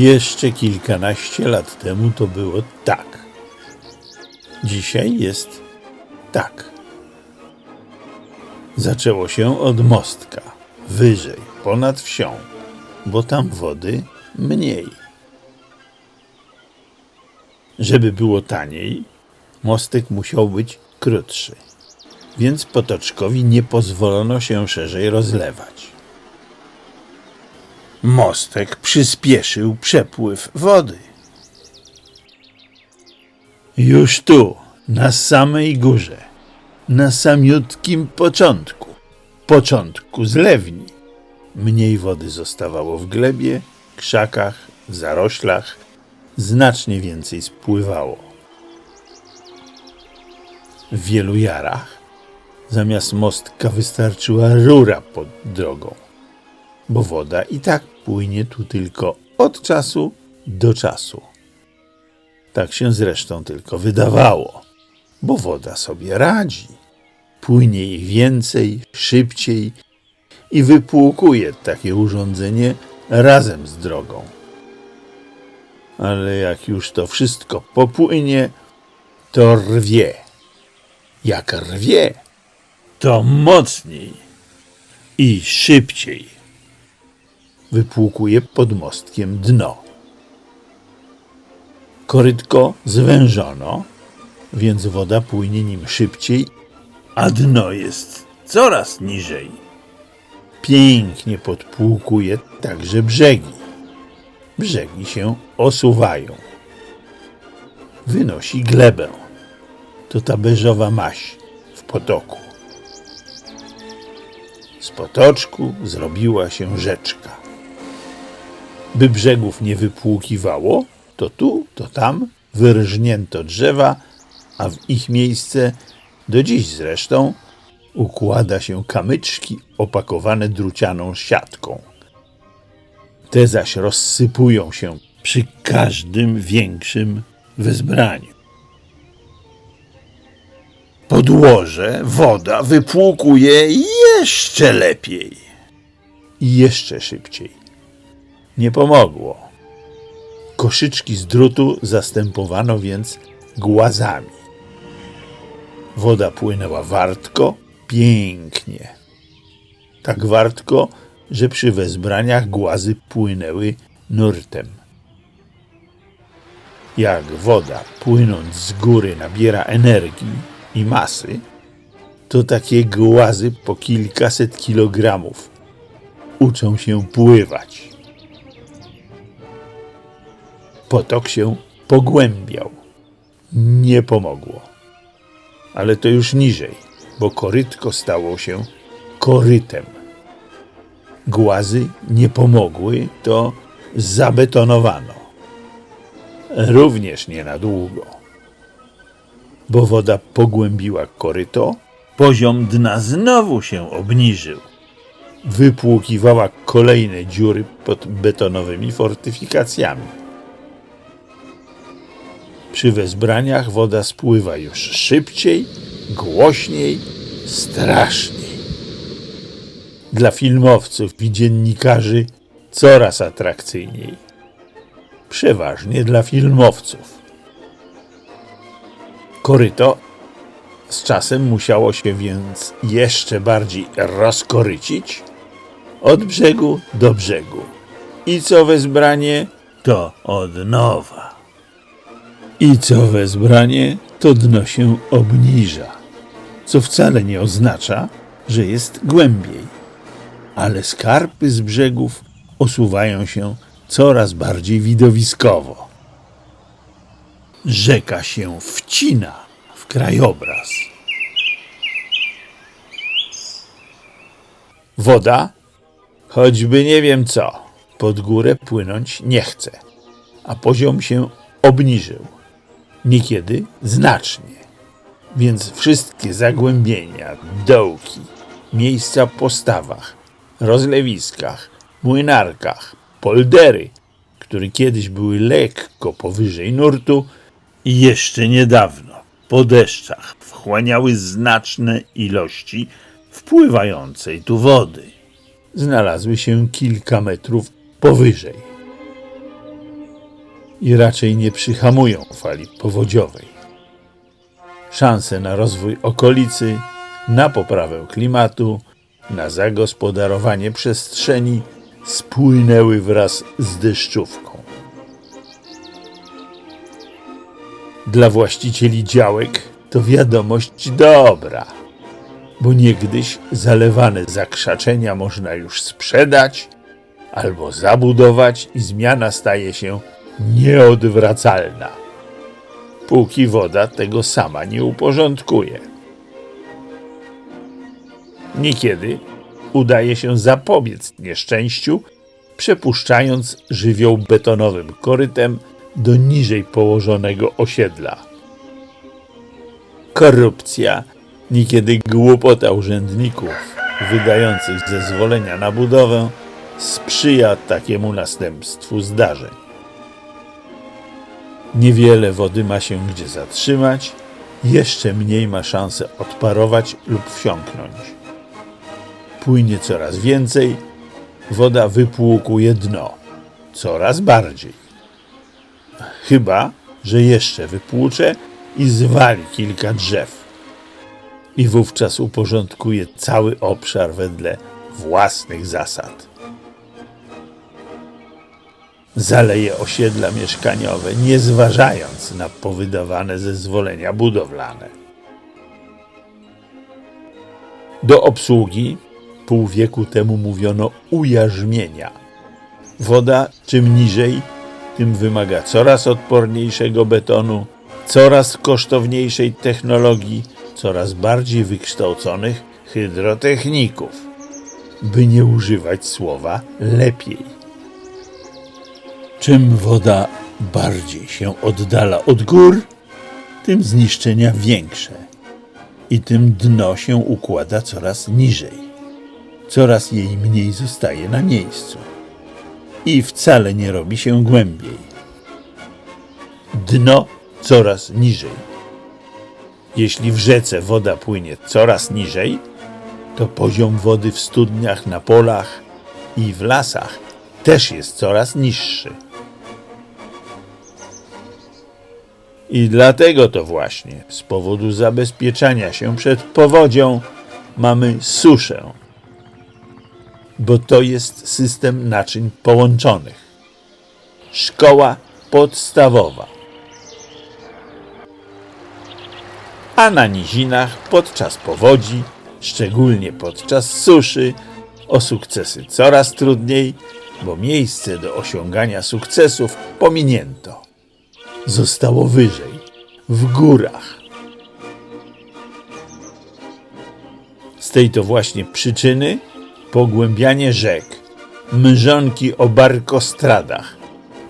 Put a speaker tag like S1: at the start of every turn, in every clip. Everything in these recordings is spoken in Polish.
S1: Jeszcze kilkanaście lat temu to było tak. Dzisiaj jest tak. Zaczęło się od mostka, wyżej, ponad wsią, bo tam wody mniej. Żeby było taniej, mostek musiał być krótszy, więc potoczkowi nie pozwolono się szerzej rozlewać. Mostek przyspieszył przepływ wody. Już tu, na samej górze, na samiutkim początku, początku zlewni, mniej wody zostawało w glebie, krzakach, zaroślach, znacznie więcej spływało. W wielu jarach zamiast mostka wystarczyła rura pod drogą, bo woda i tak płynie tu tylko od czasu do czasu. Tak się zresztą tylko wydawało, bo woda sobie radzi. Płynie jej więcej, szybciej i wypłukuje takie urządzenie razem z drogą. Ale jak już to wszystko popłynie, to rwie. Jak rwie, to mocniej i szybciej. Wypłukuje pod mostkiem dno. Korytko zwężono, więc woda płynie nim szybciej, a dno jest coraz niżej. Pięknie podpłukuje także brzegi. Brzegi się osuwają. Wynosi glebę. To ta beżowa maś w potoku. Z potoczku zrobiła się rzeczka. By brzegów nie wypłukiwało, to tu, to tam wyrżnięto drzewa, a w ich miejsce, do dziś zresztą, układa się kamyczki opakowane drucianą siatką. Te zaś rozsypują się przy każdym większym wezbraniu. Podłoże woda wypłukuje jeszcze lepiej i jeszcze szybciej. Nie pomogło. Koszyczki z drutu zastępowano więc głazami. Woda płynęła wartko, pięknie. Tak wartko, że przy wezbraniach głazy płynęły nurtem. Jak woda płynąc z góry nabiera energii i masy, to takie głazy po kilkaset kilogramów uczą się pływać. Potok się pogłębiał. Nie pomogło. Ale to już niżej, bo korytko stało się korytem. Głazy nie pomogły, to zabetonowano. Również nie na długo. Bo woda pogłębiła koryto, poziom dna znowu się obniżył. Wypłukiwała kolejne dziury pod betonowymi fortyfikacjami. Przy wezbraniach woda spływa już szybciej, głośniej, straszniej. Dla filmowców i dziennikarzy coraz atrakcyjniej. Przeważnie dla filmowców. Koryto z czasem musiało się więc jeszcze bardziej rozkorycić od brzegu do brzegu. I co wezbranie, to od nowa. I co wezbranie, to dno się obniża, co wcale nie oznacza, że jest głębiej, ale skarpy z brzegów osuwają się coraz bardziej widowiskowo. Rzeka się wcina w krajobraz. Woda, choćby nie wiem co, pod górę płynąć nie chce, a poziom się obniżył niekiedy znacznie. Więc wszystkie zagłębienia, dołki, miejsca po stawach, rozlewiskach, młynarkach, poldery, które kiedyś były lekko powyżej nurtu i jeszcze niedawno po deszczach wchłaniały znaczne ilości wpływającej tu wody. Znalazły się kilka metrów powyżej. I raczej nie przyhamują fali powodziowej. Szanse na rozwój okolicy, na poprawę klimatu, na zagospodarowanie przestrzeni spłynęły wraz z deszczówką. Dla właścicieli działek to wiadomość dobra, bo niegdyś zalewane zakrzaczenia można już sprzedać albo zabudować i zmiana staje się nieodwracalna, póki woda tego sama nie uporządkuje. Niekiedy udaje się zapobiec nieszczęściu, przepuszczając żywioł betonowym korytem do niżej położonego osiedla. Korupcja, niekiedy głupota urzędników wydających zezwolenia na budowę sprzyja takiemu następstwu zdarzeń. Niewiele wody ma się gdzie zatrzymać, jeszcze mniej ma szansę odparować lub wsiąknąć. Płynie coraz więcej, woda wypłukuje dno coraz bardziej. Chyba, że jeszcze wypłucze i zwali kilka drzew. I wówczas uporządkuje cały obszar wedle własnych zasad. Zaleje osiedla mieszkaniowe, nie zważając na powydawane zezwolenia budowlane. Do obsługi pół wieku temu mówiono ujarzmienia. Woda czym niżej, tym wymaga coraz odporniejszego betonu, coraz kosztowniejszej technologii, coraz bardziej wykształconych hydrotechników, by nie używać słowa lepiej. Czym woda bardziej się oddala od gór, tym zniszczenia większe i tym dno się układa coraz niżej. Coraz jej mniej zostaje na miejscu i wcale nie robi się głębiej. Dno coraz niżej. Jeśli w rzece woda płynie coraz niżej, to poziom wody w studniach, na polach i w lasach też jest coraz niższy. I dlatego to właśnie z powodu zabezpieczania się przed powodzią mamy suszę. Bo to jest system naczyń połączonych. Szkoła podstawowa. A na nizinach podczas powodzi, szczególnie podczas suszy, o sukcesy coraz trudniej, bo miejsce do osiągania sukcesów pominięto zostało wyżej, w górach. Z tej to właśnie przyczyny pogłębianie rzek, mrzonki o barkostradach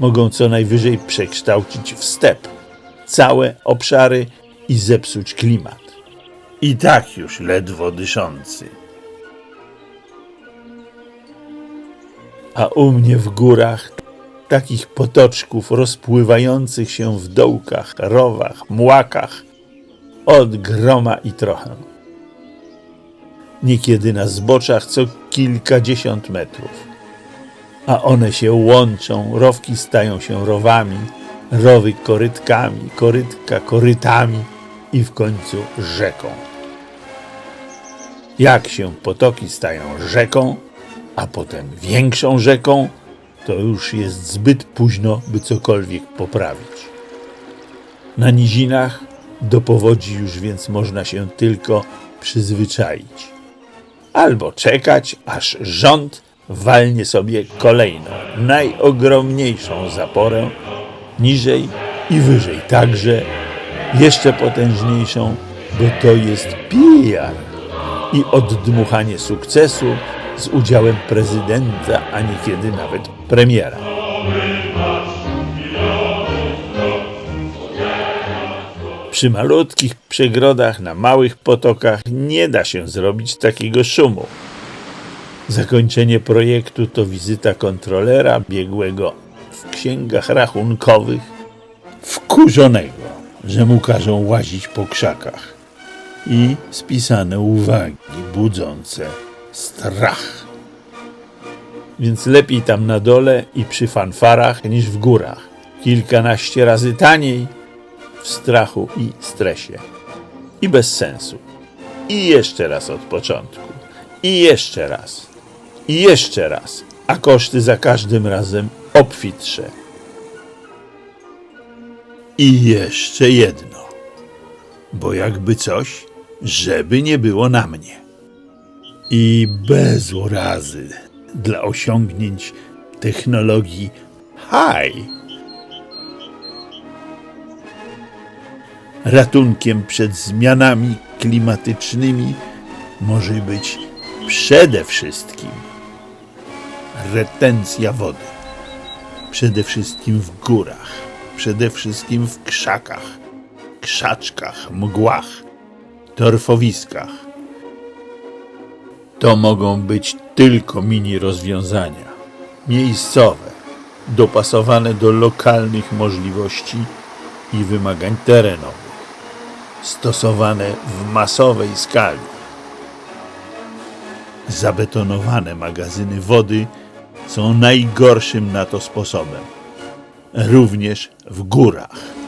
S1: mogą co najwyżej przekształcić w step całe obszary i zepsuć klimat. I tak już ledwo dyszący. A u mnie w górach takich potoczków rozpływających się w dołkach, rowach, młakach od groma i trochę. Niekiedy na zboczach co kilkadziesiąt metrów. A one się łączą, rowki stają się rowami, rowy korytkami, korytka korytami i w końcu rzeką. Jak się potoki stają rzeką, a potem większą rzeką, to już jest zbyt późno, by cokolwiek poprawić. Na nizinach do powodzi już więc można się tylko przyzwyczaić. Albo czekać, aż rząd walnie sobie kolejną, najogromniejszą zaporę, niżej i wyżej także, jeszcze potężniejszą, bo to jest PR i oddmuchanie sukcesu z udziałem prezydenta, a niekiedy nawet premiera. Przy malutkich przegrodach na małych potokach nie da się zrobić takiego szumu. Zakończenie projektu to wizyta kontrolera biegłego w księgach rachunkowych, wkurzonego, że mu każą łazić po krzakach i spisane uwagi budzące strach. Więc lepiej tam na dole i przy fanfarach niż w górach, kilkanaście razy taniej, w strachu i stresie. I bez sensu. I jeszcze raz od początku. I jeszcze raz. I jeszcze raz. A koszty za każdym razem obfitsze. I jeszcze jedno. Bo jakby coś, żeby nie było na mnie. I bez urazy dla osiągnięć technologii high. Ratunkiem przed zmianami klimatycznymi może być przede wszystkim retencja wody. Przede wszystkim w górach, przede wszystkim w krzakach, krzaczkach, mgłach, torfowiskach. To mogą być tylko mini rozwiązania, miejscowe, dopasowane do lokalnych możliwości i wymagań terenowych, stosowane w masowej skali. Zabetonowane magazyny wody są najgorszym na to sposobem, również w górach.